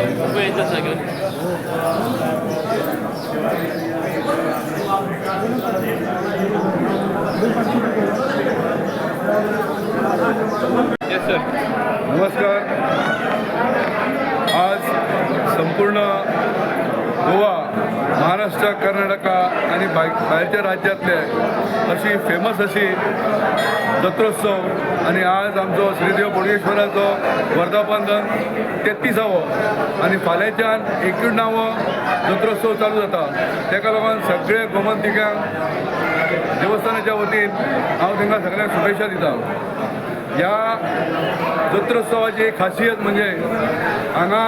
कसं yes sir नमस्कार. आज संपूर्ण गोवा महाराष्ट्र कर्नाटका आणि बाय बाहेरच्या राज्यातले अशी फेमस अशी जत्रोत्सव आणि आज आमचो श्रीदेव बोडगेश्वराचो वर्धापन दिन तेत्तीसावो आणि फाल्यांच्यान एकूणावो जत्रोत्सव चालू जाता. ताका लागून सगळे गोमंतिकांक देवस्थानाच्या वतीन हांव तांकां सगळ्यांक शुभेच्छा दिता. ह्या जत्रोत्सवाची एक खासियत म्हणजे हांगा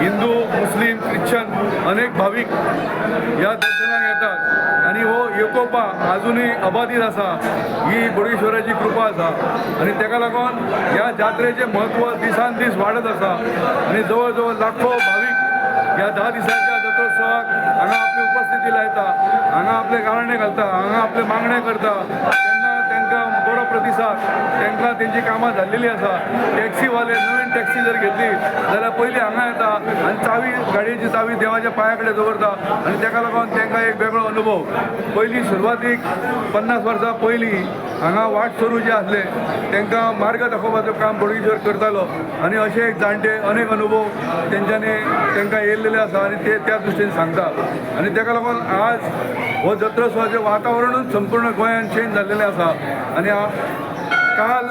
हिंदू मुस्लीम ख्रिश्चन अनेक भाविक ह्या दर्शनाक येतात. आणि हो एकोपा अजूनही अबाधित आसा ही बोडगेश्वराची कृपा आसा आणि तेका लागून ह्या जात्रेचें म्हत्व दिसान दीस वाडत आसा आणि जवळ जवळ लाखो भाविक ह्या धा दिसांच्या जत्रोत्सवाक हांगा आपली उपस्थिती लायता हांगा आपले गाळणे घालता हांगा आपले मागणे करता प्रतिसाद तांकां तेंची कामां जाल्लेली आसा टॅक्सीवाले नवीन टॅक्सी जर घेतली जाल्यार पयलीं हांगा येता आनी चावी गाडयेची चावी देवाच्या पांया कडेन दवरता आनी ताका लागून तांकां एक वेगळो अनुभव. पयलीं सुरवातीक पन्नास वर्सां पयलीं हांगा वाट सरू जे आसले तांकां मार्ग दाखोवपाचो काम बोडगेश्वर करतालो आनी अशे एक जाणटे अनेक अनुभव तेंच्यांनी तांकां येयल्लेले आसा आनी ते त्या दृश्टीन सांगता आनी ताका लागून आज हो जत्रोत्सवाचें वातावरणूच संपूर्ण गोंयांत चेंज जाल्लेलें आसा आनी काल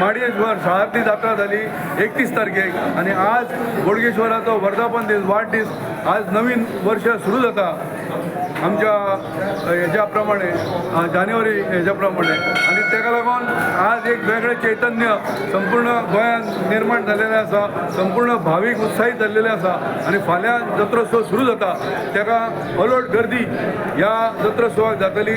माडयेश्वर शहारती जात्रा जाली एकतीस तारखेक. आनी आज बोडगेश्वराचो वर्धापन दीस वाडदीस आज नवीन वर्ष सुरू जाता. आमच्या हेज्या प्रमाणे जानेवारी हेज्या प्रमाणे आनी ताका लागून आज एक वेगळें चैतन्य संपूर्ण गोंयांत निर्माण जाल्लेलें आसा संपूर्ण भावीक उत्साहीत जाल्लेले आसा आनी फाल्यां जत्रोत्सव सुरू जाता ताका अलोट गर्दी ह्या जत्रोत्सवाक जातली.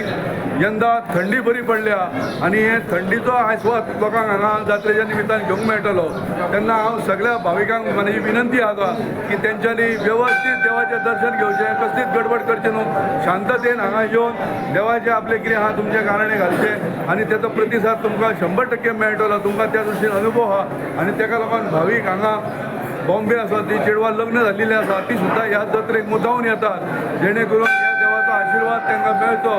यंदा थंडी बरी पडल्या. आनी हे थंडीचो आस्वाद लोकांक हांगा जात्रेच्या निमित्तान घेवंक मेळटलो. तेन्ना हांव सगळ्या भाविकांक म्हाजी विनंती आसा की तेंच्यांनी व्यवस्थीत देवाचें दर्शन घेवचें कसलीच गडबड करची न्हू. शांततेन हांगा येवन देवाचें आपलें कितें आहा तुमचे कारणे घालचें आनी तेचो प्रतिसाद तुमकां शंबर टक्के मेळटलो तुमकां त्या दृश्टीन अनुभव आहा आनी तेका लागून भावीक हांगा बॉम्बे आसा ती चेडवां लग्न जाल्लेली आसा ती सुद्दां ह्या जत्रेक मुद्दावून येतात. जेणे करून ह्या देवाचो आशिर्वाद तांकां मेळचो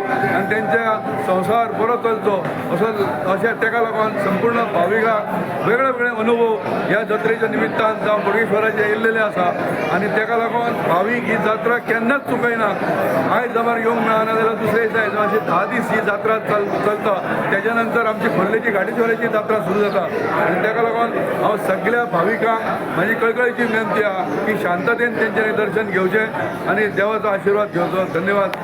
त्यांच्या तेंच्या संसार बरो चलचो असो अशें तेका लागून संपूर्ण भाविकांक वेगळे वेगळे अनुभव ह्या जत्रेच्या निमित्तान जावं बोडगेश्वराचे येयल्लेले आसा आनी तेका लागून भावीक ही जात्रा केन्नाच चुकयना. आयज जमार येवंक मेळना जाल्यार दुसरे दिसा अशी धा दीस ही जात्रा चल चलता. तेज्या नंतर आमची खोर्लेची गाडीचोराची जात्रा सुरू जाता. आनी ताका लागून हांव सगळ्या भाविकांक म्हाजी कळकळीची विनंती आहा की शांततेन तेंच्यांनी दर्शन घेवचें आनी देवाचो आशिर्वाद घेवचो धन्यवाद.